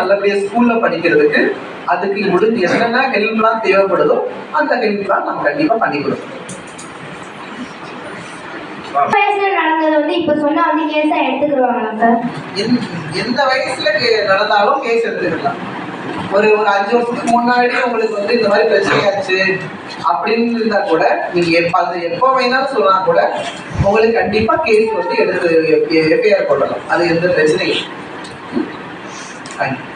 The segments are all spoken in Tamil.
நல்லபடியா ஸ்கூல்ல படிக்கிறதுக்கு அதுக்கு முடிஞ்சு என்னென்ன ஹெல்ப்லாம் தேவைப்படுதோ அந்த ஹெல்ப்லாம் நம்ம கண்டிப்பா பண்ணி கொடுக்கணும் நடந்தது வந்து இப்ப சொன்னா வந்து கேஸா எடுத்துக்கிடுவாங்களா சார் எந்த- வயசுல நடந்தாலும் கேஸ் எடுத்துக்கலாம் ஒரு ஒரு அஞ்சு வருஷத்துக்கு முன்னாடி உங்களுக்கு வந்து இந்த மாதிரி பிரச்சனையாச்சு அப்படின்னு இருந்தா கூட நீங்க எப்ப அது எப்போ வேணாலும் சொன்னா கூட உங்களுக்கு கண்டிப்பா கேஸ் வந்து எடுத்து எஃப்ஐஆர் போடலாம். அது எந்த பிரச்சனையும் you.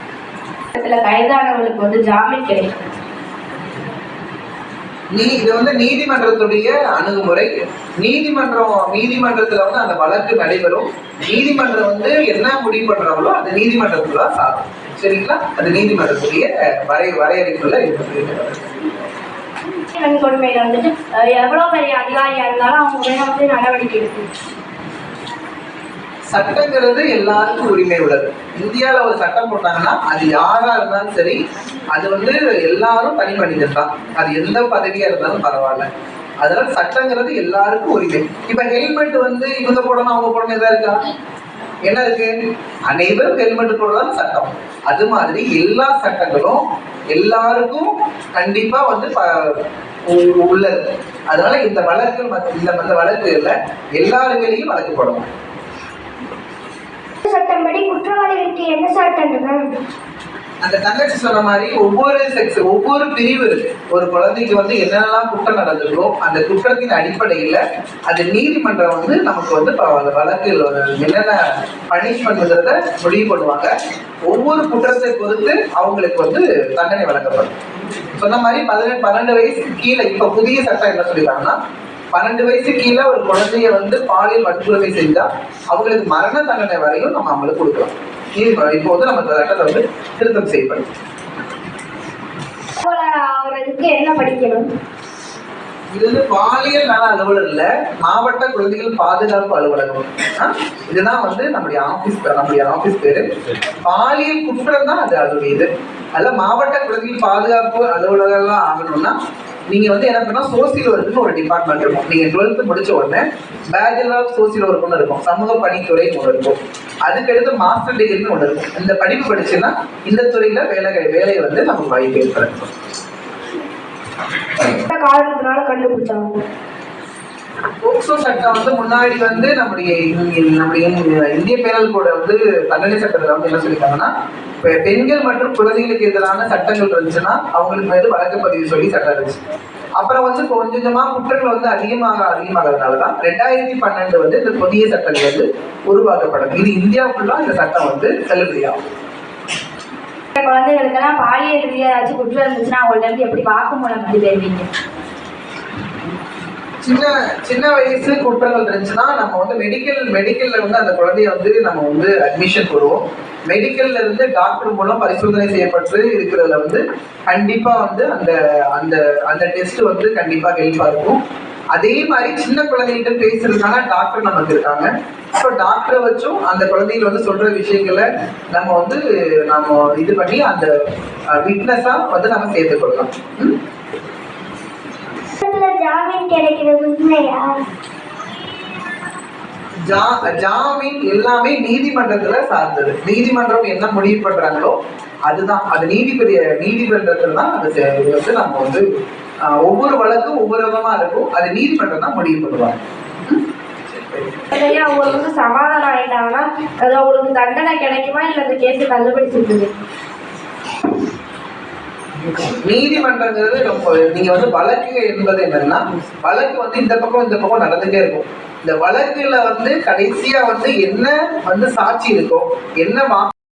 சில கைதானவர்களுக்கு வந்து ஜாமீன் கிடைக்கும். நீ இது வந்து நீதிமன்றத்துடைய அணுகுமுறை. நீதிமன்றம் நீதிமன்றத்துல வந்து அந்த வழக்கு நடைபெறும். நீதிமன்றம் வந்து என்ன முடிவு பண்றாங்களோ அது நீதிமன்றத்துல தான் சாகும் சரிங்களா? அது நீதிமன்றத்துடைய வரை வரையறைக்குள்ள இருக்கிறது வன்கொடுமையில வந்துட்டு எவ்வளவு பெரிய அதிகாரியா இருந்தாலும் அவங்க மேல வந்து நடவடிக்கை எடுக்கணும் சட்டங்கிறது எல்லாருக்கும் உரிமை உள்ளது. இந்தியாவில் ஒரு சட்டம் போட்டாங்கன்னா அது யாராக இருந்தாலும் சரி அது வந்து எல்லாரும் தனி மனிதன் தான். அது எந்த பதவியாக இருந்தாலும் பரவாயில்ல. அதனால சட்டங்கிறது எல்லாருக்கும் உரிமை. இப்ப ஹெல்மெட் வந்து இவங்க போடணும் அவங்க போடணும் எதா இருக்கா? என்ன இருக்கு? அனைவரும் ஹெல்மெட் போடுறது சட்டம். அது மாதிரி எல்லா சட்டங்களும் எல்லாருக்கும் கண்டிப்பா வந்து ப- உ- உள்ளது. அதனால இந்த வழக்கு இந்த இந்த வழக்குகள்ல எல்லாருமையிலையும் வழக்கு போடணும். குற்றவாளிகளுக்கு என்ன சார் தண்டனை? அந்த தங்கச்சி சொன்ன மாதிரி ஒவ்வொரு செக்ஸ் ஒவ்வொரு பிரிவு இருக்கு. ஒரு குழந்தைக்கு வந்து என்னென்னலாம் குற்றம் நடந்திருக்கோ அந்த குற்றத்தின் அடிப்படையில் அது நீதிமன்றம் வந்து நமக்கு வந்து அந்த வழக்கில் ஒரு என்னென்ன பனிஷ்மெண்ட்ங்கிறத முடிவு பண்ணுவாங்க. ஒவ்வொரு குற்றத்தை பொறுத்து அவங்களுக்கு வந்து தண்டனை வழங்கப்படும். சொன்ன மாதிரி பதினெட்டு பன்னெண்டு வயசுக்கு கீழே இப்போ புதிய சட்டம் என்ன சொல்லிருக்காங்கன்னா பன்னெண்டு வயசு கீழே ஒரு குழந்தைய வந்து பாலியல் வன்கொடுமை செஞ்சா அவங்களுக்கு மரண தண்டனை வரையும் நம்ம அவங்களுக்கு கொடுக்கலாம். நீதிமன்றம் இப்போ வந்து நம்ம சட்டத்தை வந்து திருத்தம் செய்யப்படும். ஆகிறதுக்கு என்ன படிக்கணும்? இது வந்து பாலியல் நல அலுவலர் இல்ல மாவட்ட குழந்தைகள் பாதுகாப்பு அலுவலகம்? இதுதான் வந்து நம்முடைய ஆபீஸ் நம்முடைய ஆபீஸ் பேரு. பாலியல் குற்றம் தான் அது அதோடைய இது அதுல மாவட்ட குழந்தைகள் பாதுகாப்பு அலுவலகம்லாம் ஆகணும்னா நீங்க வந்து என்ன பண்ணா சோசியல் ஒர்க்குன்னு ஒரு டிபார்ட்மெண்ட் இருக்கும். நீங்க டுவெல்த் முடிச்ச உடனே பேச்சுலர் ஆஃப் சோசியல் ஒர்க்னு இருக்கும். சமூக பணித்துறை ஒன்று இருக்கும். அதுக்கடுத்து மாஸ்டர் டிகிரின்னு ஒன்று இருக்கும். இந்த படிப்பு படிச்சுன்னா இந்த துறையில வேலை வேலையை வந்து நமக்கு வாய்ப்பு ஏற்படுத்தும் காரணத்தினால கண்டுபிடிச்சாங்க. போக்சோ சட்டம் வந்து முன்னாடி வந்து நம்முடைய நம்முடைய இந்திய பேரல் கூட வந்து தண்டனை சட்டத்தில் வந்து என்ன சொல்லியிருக்காங்கன்னா பெண்கள் மற்றும் குழந்தைகளுக்கு எதிரான சட்டங்கள் இருந்துச்சுன்னா அவங்களுக்கு வந்து வழக்கு பதிவு சொல்லி சட்டம் இருந்துச்சு. அப்புறம் வந்து கொஞ்சம் கொஞ்சமா குற்றங்கள் வந்து அதிகமாக அதிகமாகிறதுனால தான் ரெண்டாயிரத்தி பன்னெண்டு வந்து இந்த புதிய சட்டங்கள் வந்து உருவாக்கப்படும். இது இந்தியாவுக்குள்ள இந்த சட்டம் வந்து செல்லுபடியாகும். குழந்தைகளுக்கெல்லாம் பாலியல் ரீதியாக ஏதாச்சும் குற்றம் இருந்துச்சுன்னா அவங்கள்ட்ட இருந்து எப்படி வாக்குமூலம் பண்ணி தெரிவிங்க சின்ன சின்ன வயசு குற்றங்கள் இருந்துச்சுன்னா நம்ம வந்து மெடிக்கல் மெடிக்கல்ல வந்து அந்த குழந்தைய வந்து நம்ம வந்து அட்மிஷன் போடுவோம். மெடிக்கல்ல இருந்து டாக்டர் மூலம் பரிசோதனை செய்யப்பட்டு இருக்கிறதுல வந்து கண்டிப்பா வந்து அந்த அந்த அந்த டெஸ்ட் வந்து கண்டிப்பா ஹெல்ப்பா இருக்கும். அதே மாதிரி சின்ன குழந்தைகிட்ட பேசுறதுனால டாக்டர் நமக்கு இருக்காங்க. ஸோ டாக்டரை வச்சும் அந்த குழந்தைகள் வந்து சொல்ற விஷயங்களை நம்ம வந்து நம்ம இது பண்ணி அந்த விட்னஸா வந்து நம்ம சேர்த்துக்கொள்ளலாம் ம்? கிடைக்கிறது உண்மையா ஜா- ஜாமீன் எல்லாமே நீதிமன்றத்துல சார்ந்தது. நீதிமன்றம் என்ன முடிவு பண்றாங்களோ அதுதான். அது நீதிபதி நீதிமன்றத்துல தான் அது வந்து நம்ம வந்து ஒவ்வொரு வழக்கும் ஒவ்வொரு விதமா இருக்கும். அது நீதிமன்றம் தான் முடிவு பண்ணுவாங்க. அவங்களுக்கு வந்து சமாதானம் ஆயிட்டாங்கன்னா அது அவங்களுக்கு தண்டனை கிடைக்குமா? இல்ல அந்த கேஸ் தள்ளுபடி செஞ்சது நீதிமன்றங்கிறது ரொம்ப நீங்க வந்து வழக்கு என்பது என்னன்னா வழக்கு வந்து இந்த பக்கம் இந்த பக்கம் நடந்துட்டே இருக்கும். இந்த வழக்குல வந்து கடைசியா வந்து என்ன வந்து சாட்சி இருக்கோ என்ன